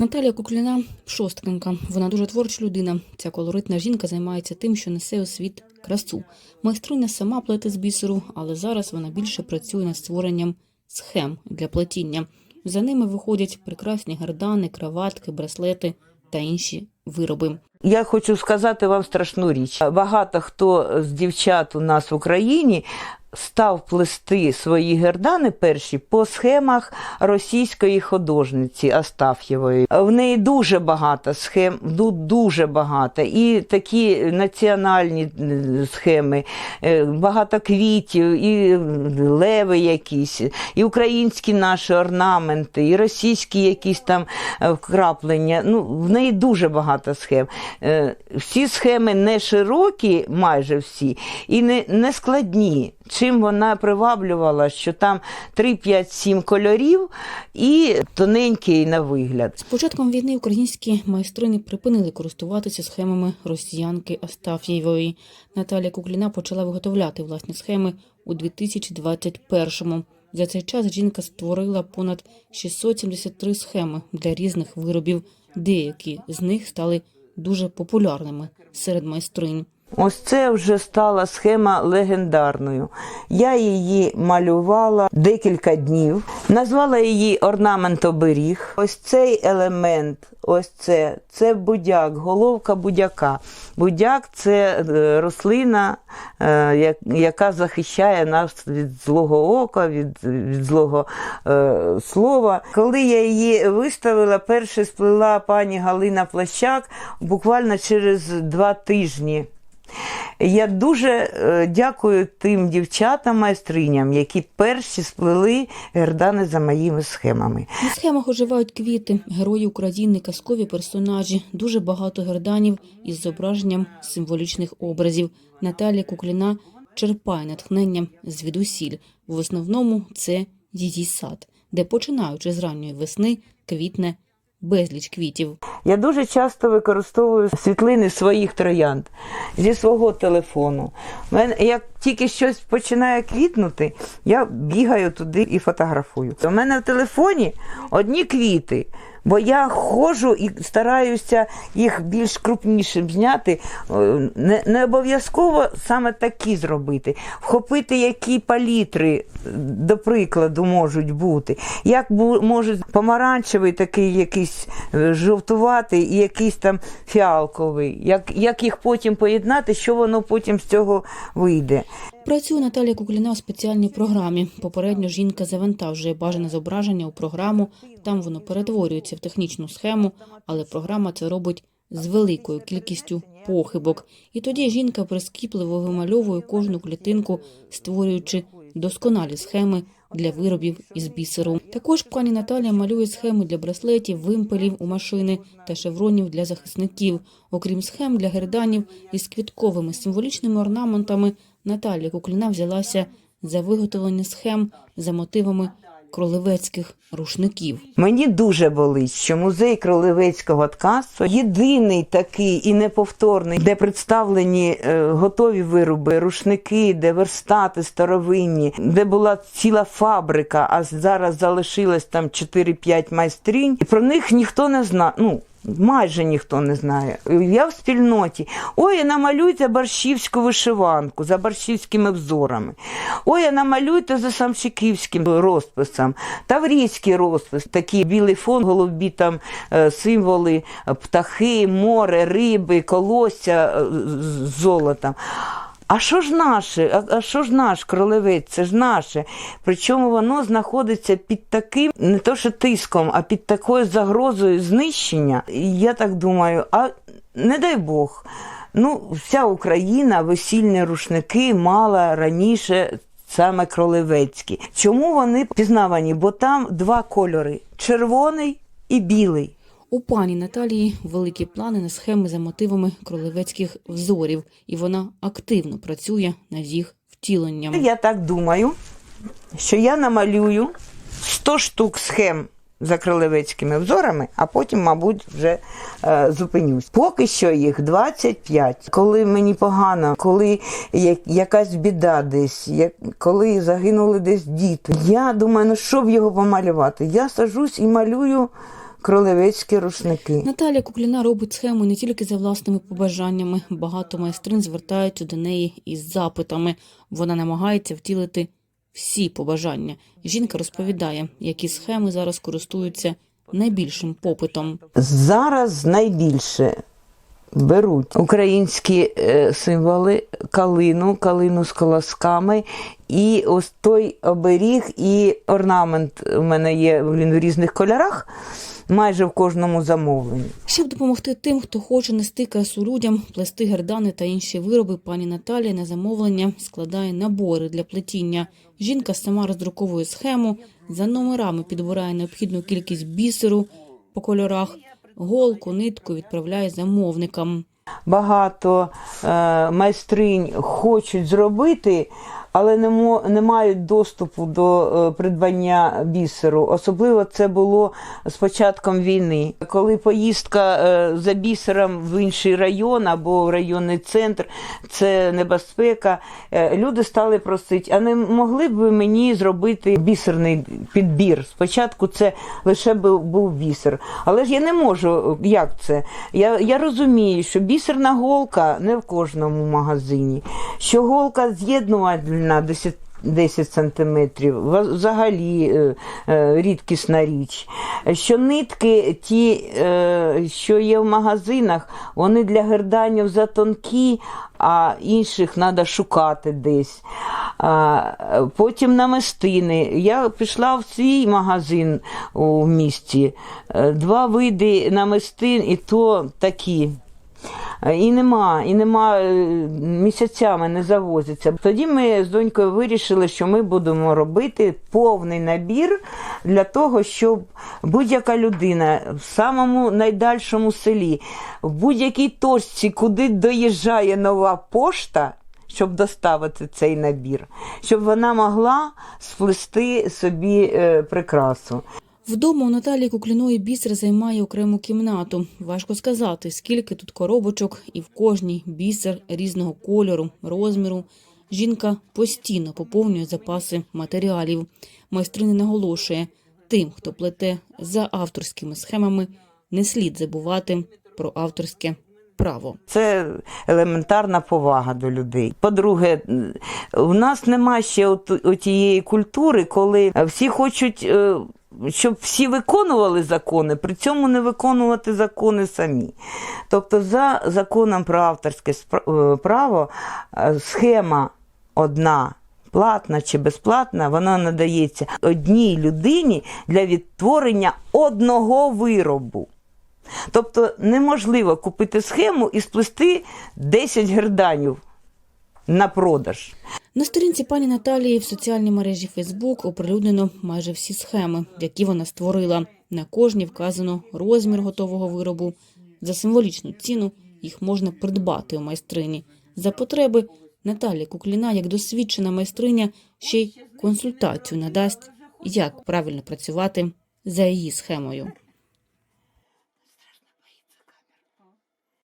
Наталія Кукліна шосткинка. Вона дуже творча людина. Ця колоритна жінка займається тим, що несе у світ красу. Майструня сама плете з бісеру, але зараз вона більше працює над створенням схем для плетіння. За ними виходять прекрасні гардани, краватки, браслети та інші вироби. Я хочу сказати вам страшну річ. Багато хто з дівчат у нас в Україні став плести свої гердани перші по схемах російської художниці Астаф'євої. В неї дуже багато схем, ду- дуже багато. І такі національні е, схеми, е, багато квітів, і леви якісь, і українські наші орнаменти, і російські якісь там е, вкраплення. Ну, в неї дуже багато схем. Всі схеми не широкі, майже всі, і не, не складні. Чим вона приваблювала, що там 3, 5, 7 кольорів і тоненький на вигляд. З початком війни українські майстрині припинили користуватися схемами росіянки Астаф'євої. Наталія Кукліна почала виготовляти власні схеми у 2021-му. За цей час жінка створила понад 673 схеми для різних виробів. Деякі з них стали дуже популярними серед майстринь. Ось це вже стала схема легендарною. Я її малювала декілька днів, назвала її орнамент оберіг. Ось цей елемент, ось це, це будяк, головка будяка. Будяк це е, рослина, е, яка захищає нас від злого ока, від, від злого е, слова. Коли я її виставила, перше сплела пані Галина Плащак буквально через два тижні. Я дуже е, дякую тим дівчатам майстриням, які перші сплели гердани за моїми схемами. На схемах оживають квіти, герої України, казкові персонажі, дуже багато герданів із зображенням символічних образів. Наталія Кукліна черпає натхнення звідусіль. В основному це її сад, де, починаючи з ранньої весни, квітне безліч квітів. Я дуже часто використовую світлини своїх троянд зі свого телефону. Мен, як тільки щось починає квітнути, я бігаю туди і фотографую. У мене в телефоні одні квіти. Бо я ходжу і стараюся їх більш крупнішим зняти. Е, Не, не обов'язково саме такі зробити. Вхопити, які палітри, е, до прикладу, можуть бути. Як бу- може помаранчевий, такий якийсь е, жовтуватий і якийсь там фіалковий. Як, як їх потім поєднати, що воно потім з цього вийде. Працює Наталія Кукліна у спеціальній програмі. Попередньо жінка завантажує бажане зображення у програму. Там воно перетворюється в технічну схему, але програма це робить з великою кількістю похибок. І тоді жінка прискіпливо вимальовує кожну клітинку, створюючи досконалі схеми для виробів із бісеру. Також пані Наталія малює схеми для браслетів, вимпелів у машини та шевронів для захисників. Окрім схем для герданів із квітковими символічними орнаментами, Наталія Кукліна взялася за виготовлення схем за мотивами кролевецьких рушників. Мені дуже болить, що музей кролевецького ткацтва єдиний такий і неповторний, де представлені е, готові вироби, рушники, де верстати старовинні, де була ціла фабрика, а зараз залишилось там 4-5 майстринь. І про них ніхто не знає. Ну, Майже ніхто не знає. Я в спільноті. Ой, намалюйте борщівську вишиванку за борщівськими взорами. Ой, а намалюйте за самшиківським розписом. Таврійський розпис, такий білий фон, голубі там е, символи, е, птахи, море, риби, колосся е, з золотом. А що ж наше? А, що ж наш кролевець? Це ж наше. Причому воно знаходиться під таким, не то що тиском, а під такою загрозою знищення. Я так думаю, а не дай Бог. Ну, вся Україна весільні рушники мала раніше саме кролевецькі. Чому вони пізнавані? Бо там два кольори: червоний і білий. У пані Наталії великі плани на схеми за мотивами кролевецьких взорів, і вона активно працює над їх втіленням. Я так думаю, що я намалюю 100 штук схем за кролевецькими взорами, а потім, мабуть, вже е, зупинюсь. Поки що їх 25. Коли мені погано, коли я- якась біда десь, як, коли загинули десь діти. Я думаю, ну що б його помалювати? Я сажусь і малюю кролевецькі рушники. Наталя Кукліна робить схему не тільки за власними побажаннями. Багато майстрин звертаються до неї із запитами. Вона намагається втілити всі побажання. Жінка розповідає, які схеми зараз користуються найбільшим попитом. Зараз найбільше беруть українські е, символи, калину, калину з колосками, і ось той оберіг і орнамент у мене є він в різних кольорах, майже в кожному замовленні. Щоб допомогти тим, хто хоче нести красу людям, плести гердани та інші вироби, пані Наталія на замовлення складає набори для плетіння. Жінка сама роздруковує схему, за номерами підбирає необхідну кількість бісеру по кольорах, голку, нитку відправляє замовникам. Багато е, майстринь хочуть зробити, але не, мо, не мають доступу до е, придбання бісеру. Особливо це було з початком війни. Коли поїздка е, за бісером в інший район або в районний центр, це небезпека. Е, люди стали просити, а не могли б ви мені зробити бісерний підбір? Спочатку це лише був, був бісер. Але ж я не можу. Як це? Я, я розумію, що бісерна голка не в кожному магазині, що голка з'єднувальна 10 10 сантиметрів, взагалі е, е, рідкісна річ. Що нитки, ті, е, що є в магазинах, вони для герданів затонкі, а інших треба шукати десь. Потім намистини. Я пішла в свій магазин у місті. Два види намистин, і то такі. І нема, і нема е, місяцями не завозиться. Тоді ми з донькою вирішили, що ми будемо робити повний набір для того, щоб будь-яка людина в самому найдальшому селі, в будь-якій точці, куди доїжджає нова пошта. Щоб доставити цей набір, щоб вона могла сплести собі е, прикрасу. Вдома у Наталії Кукліної бісер займає окрему кімнату. Важко сказати, скільки тут коробочок, і в кожній бісер різного кольору, розміру. Жінка постійно поповнює запаси матеріалів. Майстриня наголошує, тим, хто плете за авторськими схемами, не слід забувати про авторське право. Це елементарна повага до людей. По-друге, у нас нема ще от, тієї культури, коли всі хочуть. Щоб всі виконували закони, при цьому не виконувати закони самі. Тобто, за законом про авторське е, право е, схема одна платна чи безплатна, вона надається одній людині для відтворення одного виробу. Тобто неможливо купити схему і сплести 10 герданів на продаж. На сторінці пані Наталії в соціальній мережі Фейсбук оприлюднено майже всі схеми, які вона створила. На кожній вказано розмір готового виробу. За символічну ціну їх можна придбати у майстрині. За потреби Наталія Кукліна, як досвідчена майстриня, ще й консультацію надасть, як правильно працювати за її схемою.